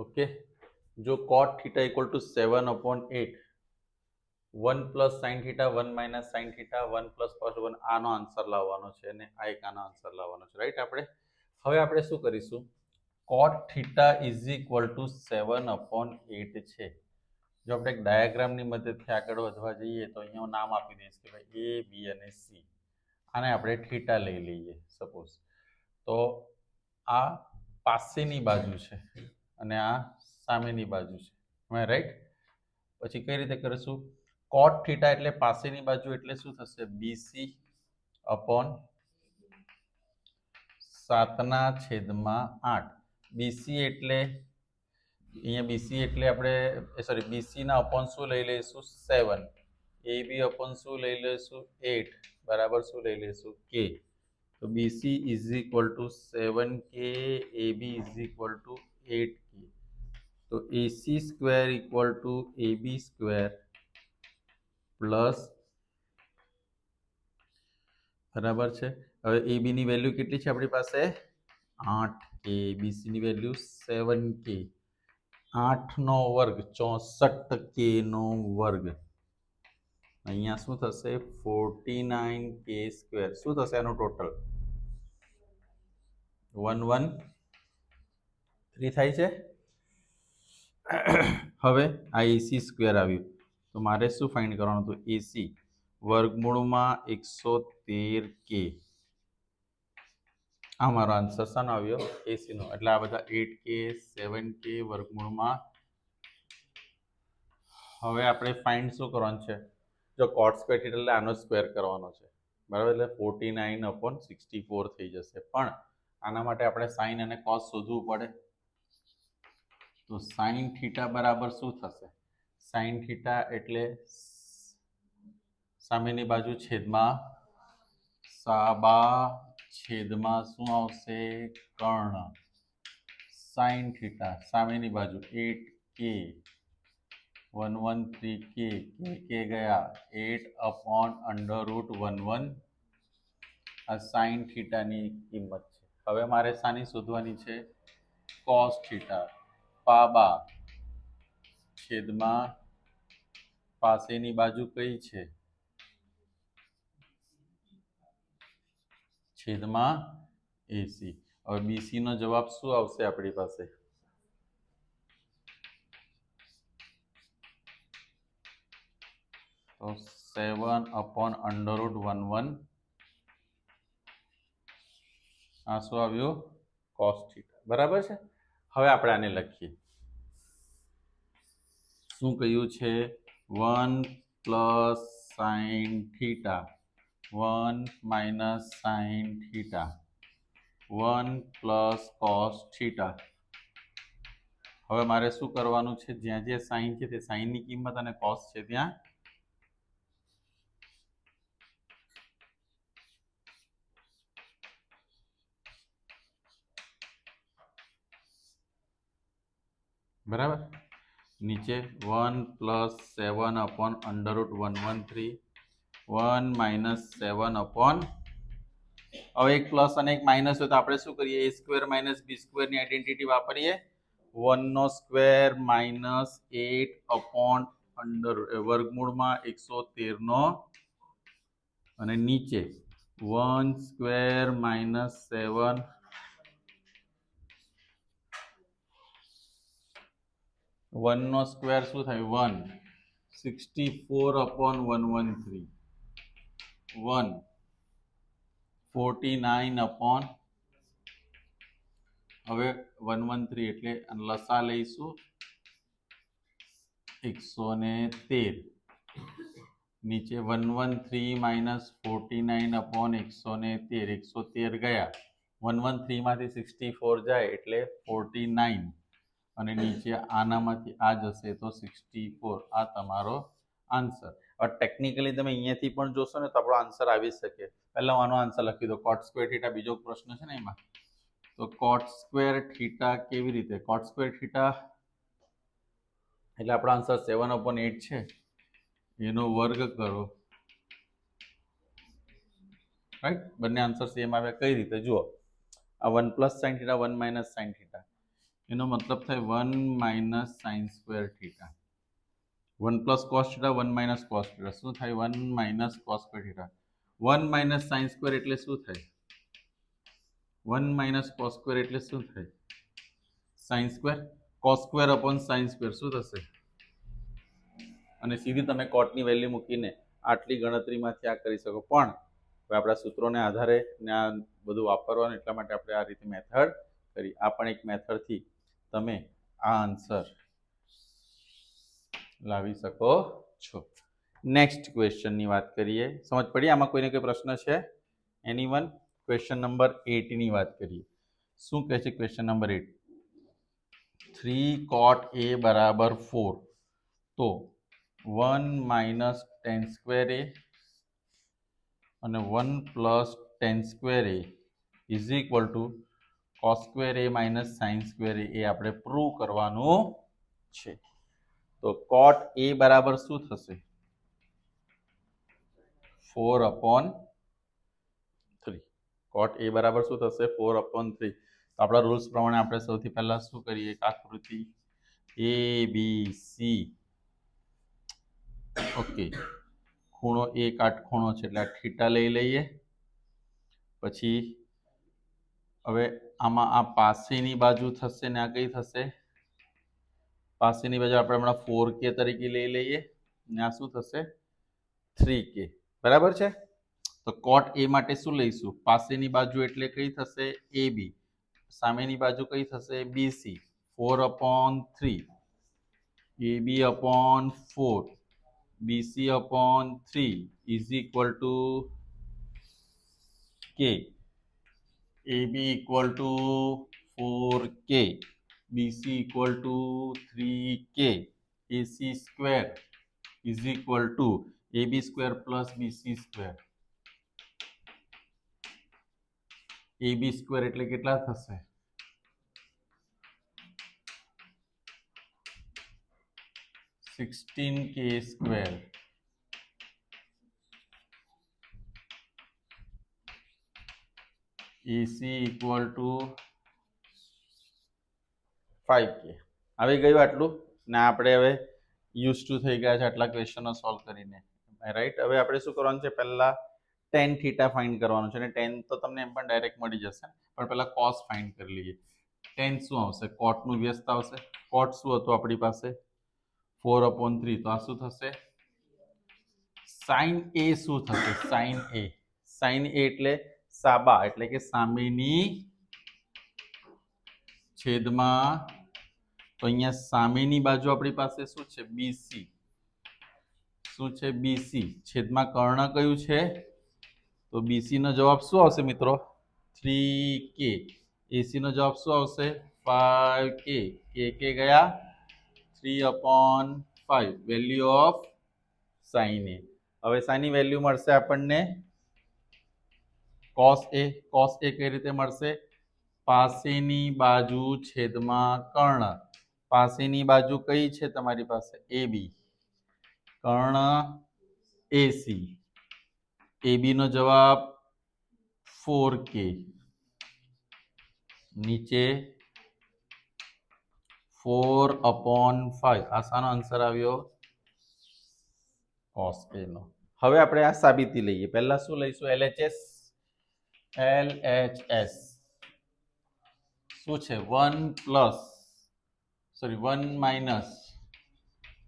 Okay જો cot theta equal to seven upon eight one plus sine theta one minus sine theta one plus cos one આનો answer લાવવાનો છે અને આ એક આનો આન્સર લાવવાનો છે. રાઈટ આપણે? હવે આપણે શું કરીશું? Cot theta is equal to seven upon eight છે. જો આપણે એક ડાયાગ્રામની મદદથી આગળ વધવા જઈએ તો અહીંયા હું નામ આપી દઈશ કે ભાઈ એ બી અને સી આને આપણે થીટા લઈ લઈએ સપોઝ તો આ પાસેની બાજુ છે. અને આ સામેની બાજુ છે. રાઈટ પછી કઈ રીતે કરીશું? કોટ થીટા એટલે પાસેની બાજુ એટલે શું થશે? બીસી અપોન સાતના છેદમાં આઠ. બીસી એટલે અહીંયા બીસી એટલે આપણે સોરી બીસીના અપોન શું લઈ લઈશું? સેવન એ બી અપોન શું લઈ લઈશું? એટ બરાબર શું લઈ લઈશું? કે તો BC is equal to seven કે A B is equal to eight તો AC square equal to AB square plus બરાબર છે. હવે એબીની બીની વેલ્યુ કેટલી છે આપણી પાસે? આઠ. કે બીસીની વેલ્યુ સેવન કે આઠનો વર્ગ ચોસઠ કે નો વર્ગ. અહીંયા શું થશે? ફોર્ટી નાઇન કે સ્ક્વેર શું થશે એનું ટોટલ વન વન થ્રી થાય છે? હવે આ એસી સ્ક્વેર આવ્યું. તો મારે શું ફાઇન્ડ કરવાનું હતું? એસી. વર્ગમૂળમાં એકસો તેર કે. આ મારો આન્સર શાનો આવ્યો? એસીનો. એટલે આ બધા એટ કે સેવન કે વર્ગમૂળમાં. હવે આપણે ફાઇન્ડ શું કરવાનું છે? જો કોટ સ્ક્વેર એટલે આનો સ્ક્વેર કરવાનો છે. બરાબર? એટલે forty nine upon sixty four થઈ જશે. પણ આના માટે આપણે સાઇન અને કોસ શોધવું પડે. તો સાઇન થીટા બરાબર શું થશે? સાઇન થીટા એટલે સામેની બાજુ છેદમાં સાબા છેદમાં શું આવશે? કર્ણ. સાઇન થીટા સામેની બાજુ eight k one one three k કે કે ગયા. Eight upon under root one one આ સાઇન થીટાની કિંમત છે. હવે મારે શાની શોધવાની છે કોસ થીટા પાબા છેદમાં પાસેની બાજુ કઈ છે? છેદમાં એસી હવે બીસી નો જવાબ શું આવશે આપણી પાસે? તો seven upon under one one આ શું આવ્યું? કોસ્ટ બરાબર છે? હવે આપણે આને લખીએ. શું કહ્યું છે? One plus sine theta. One minus sine theta. One plus cos theta. હવે મારે શું કરવાનું છે? જ્યાં જે સાઇન છે તે સાઇનની કિંમત અને કોસ છે ત્યાં બરાબર? નીચે one plus seven upon under root one one three one minus seven upon હવે એક પ્લસ અને એક માઇનસ હોય તો આપણે શું કરીએ? એ સ્ક્વેર માઇનસ બી સ્ક્વેરની આઈડેન્ટિટી વાપરીએ. વનનો square minus eight upon under વર્ગમૂળમાં એકસો તેરનો અને નીચે વન સ્ક્વેર માઇનસ સેવન વનનો સ્ક્વેર શું થાય one sixty four upon one one three one forty nine upon હવે વન વન થ્રી એટલે લસા લઈશું એકસો ને તેર નીચે one one three minus forty nine upon એકસો ને તેર એકસો તેર ગયા વન વન થ્રીમાંથી સિક્સટી ફોર જાય એટલે ફોર્ટી નાઇન અને નીચે આનામાંથી આ જશે તો સિક્સટી ફોર આ તમારો આન્સર હવે ટેકનિકલી તમે અહીંયાથી પણ જોશો ને તો આપણો આન્સર આવી શકે. પહેલાં હું આનો આન્સર લખી દો કોટ સ્ક્વેર થીટા બીજો પ્રશ્ન છે ને એમાં? તો કોટ સ્ક્વેર થીટા કેવી રીતે? કોટ સ્ક્વેર થીટા એટલે આપણો આન્સર સેવન અપોન એટ છે. એનો વર્ગ કરો. રાઈટ બંને આન્સર સેમ આવ્યા. કઈ રીતે? જુઓ. આ one plus sine theta one minus sine theta એનો મતલબ થાય one minus sine square theta. One plus cos one minus cos શું થાય? One minus cos square theta. One minus sine square એટલે શું થાય? વન માઇનસ કોસ સ્ક્વેર એટલે શું થાય? Sine square. Cos square upon sine square. શું થશે? અને સીધી તમે કોટની વેલ્યુ મૂકીને આટલી ગણતરીમાંથી આ કરી શકો. પણ આપણા સૂત્રોને આધારે ને આ બધું વાપરવાનું એટલા માટે આપણે આ રીતે મેથડ કરી. આ પણ એક મેથડથી તમે આ આન્સર લાવી શકો છો. નેક્સ્ટ ક્વેશ્ચનની વાત કરીએ. સમજ પડી? આમાં કોઈને કોઈ પ્રશ્ન છે? એની વન ક્વેશ્ચન નંબર એટની વાત કરીએ. શું કહે છે question number eight three cot A બરાબર ફોર તો one minus tan square A અને one plus tan square A is equal to cos square A minus sine square A આપણે પ્રૂવ કરવાનું છે. તો કોટ એ બરાબર શું થશે? Four upon three cot A બરાબર શું થશે? ફોર અપોન થ્રી તો આપણા રૂલ્સ પ્રમાણે આપણે સૌથી પહેલાં શું કરીએ? એક આકૃતિ એ બી સી ઓકે ખૂણો એ કાટખૂણો છે એટલે આ થીટા લઈ લઈએ. પછી હવે આમાં આ પાસેની બાજુ થશે ને આ કઈ થશે? પાસેની બાજુ આપણે હમણાં ફોર કે તરીકે લઈ લઈએ. ને આ શું થશે? થ્રી કે બરાબર છે? તો કોટ એ માટે શું લઈશું? પાસેની બાજુ એટલે કઈ થશે? એ બી સામેની બાજુ કઈ થશે? BC four upon three A B upon four BC upon three is equal to કે A B equal to four કે બીસી ઇક્વલ ટુ થ્રી કે AC square is equal to A B square plus BC square A B square એટલે કેટલા થશે sixteen કે square AC equal to five કે આવી ગયું આટલું ને આપણે હવે યુઝ ટુ થઈ ગયા છે આટલા ક્વેશ્ચનો સોલ્વ કરીને. રાઈટ હવે આપણે શું કરવાનું છે? પહેલા ટેન થીટા ફાઇન્ડ કરવાનું છે અને ટેન તો તમને એમ પણ ડાયરેક્ટ મળી જશે. પણ પહેલા કોસ ફાઇન્ડ કરી લઈએ. ટેન શું આવશે? કોટનું વ્યસ્ત આવશે. કોટ શું હતું આપણી પાસે? ફોર અપોન થ્રી તો આ શું થશે? સાઇન એ શું થશે? સાઇન એ સાઇન એ એટલે સાબા એટલે કે સામેની છેદમાં, તો અહીંયા સામેની બાજુ આપણી પાસે શું છે? બીસી શું છે બીસી છેદમાં કર્ણ કયું છે? તો બીસીનો જવાબ શું આવશે મિત્રો? થ્રી કે. એસીનો જવાબ શું આવશે? ફાઈવ કે. કે કે ગયા? Three upon five. Value of sine હવે સાઈની વેલ્યુ મળશે આપણને કોસ એ કોસ એ કઈ રીતે મળશે? પાસેની બાજુ છેદમાં કર્ણ. પાસેની બાજુ કઈ છે તમારી પાસે? એ બી કર્ણ એસી એ બી નો જવાબ ફોર કે નીચે ફોર અપોન ફાઈવ આ શાનો આન્સર આવ્યો કોસ એ નો. હવે આપણે આ સાબિતી લઈએ. પહેલા શું લઈશું? એલએચએસ એલ એચ એસ શું છે? One plus sorry one minus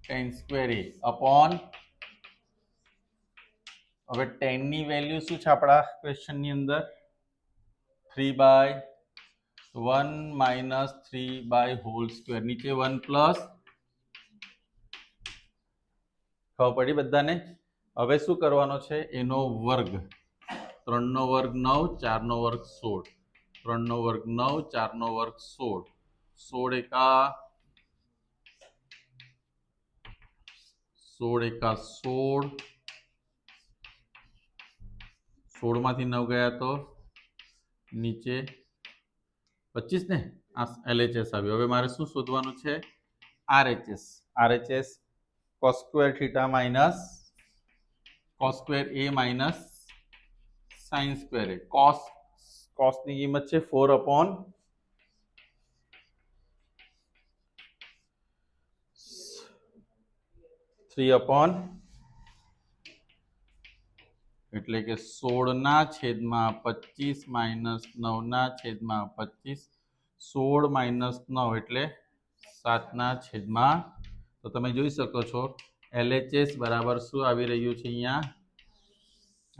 tan square upon હવે ટેનની વેલ્યુ શું છે આપણા ક્વેશ્ચનની અંદર? Three by one minus three by whole square નીચે વન પ્લસ ખબર પડી બધાને? હવે શું કરવાનો છે? એનો વર્ગ. ત્રણનો વર્ગ નવ, ચારનો વર્ગ સોળ. ત્રણનો વર્ગ નવ, ચારનો વર્ગ સોળ. સોળ એકા સોળ એકા સોળ. સોળમાંથી નવ ગયા તો નીચે પચીસ ને? આ એલએચએસ આવ્યું. હવે મારે શું શોધવાનું છે? RHS. RHS cos square theta minus cos square A minus sine square A. Cos કોસની કિંમત છે ફોર અપોન થ્રી અપોન એટલે કે સોળના છેદમાં પચીસ માઇનસ નવના છેદમાં પચીસ. સોળ માઇનસ નવ એટલે સાતના છેદમાં, તો તમે જોઈ શકો છો એલએચએસ બરાબર શું આવી રહ્યું છે અહીંયા?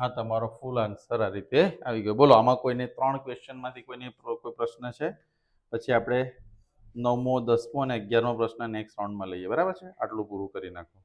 આ તમારો ફૂલ આન્સર આ રીતે આવી ગયો. બોલો, આમાં કોઈને ત્રણ ક્વેશ્ચનમાંથી કોઈને કોઈ પ્રશ્ન છે? પછી આપણે નવમો, દસમો અને અગિયારમો પ્રશ્ન નેક્સ્ટ રાઉન્ડમાં લઈએ. બરાબર છે? આટલું પૂરું કરી નાખો.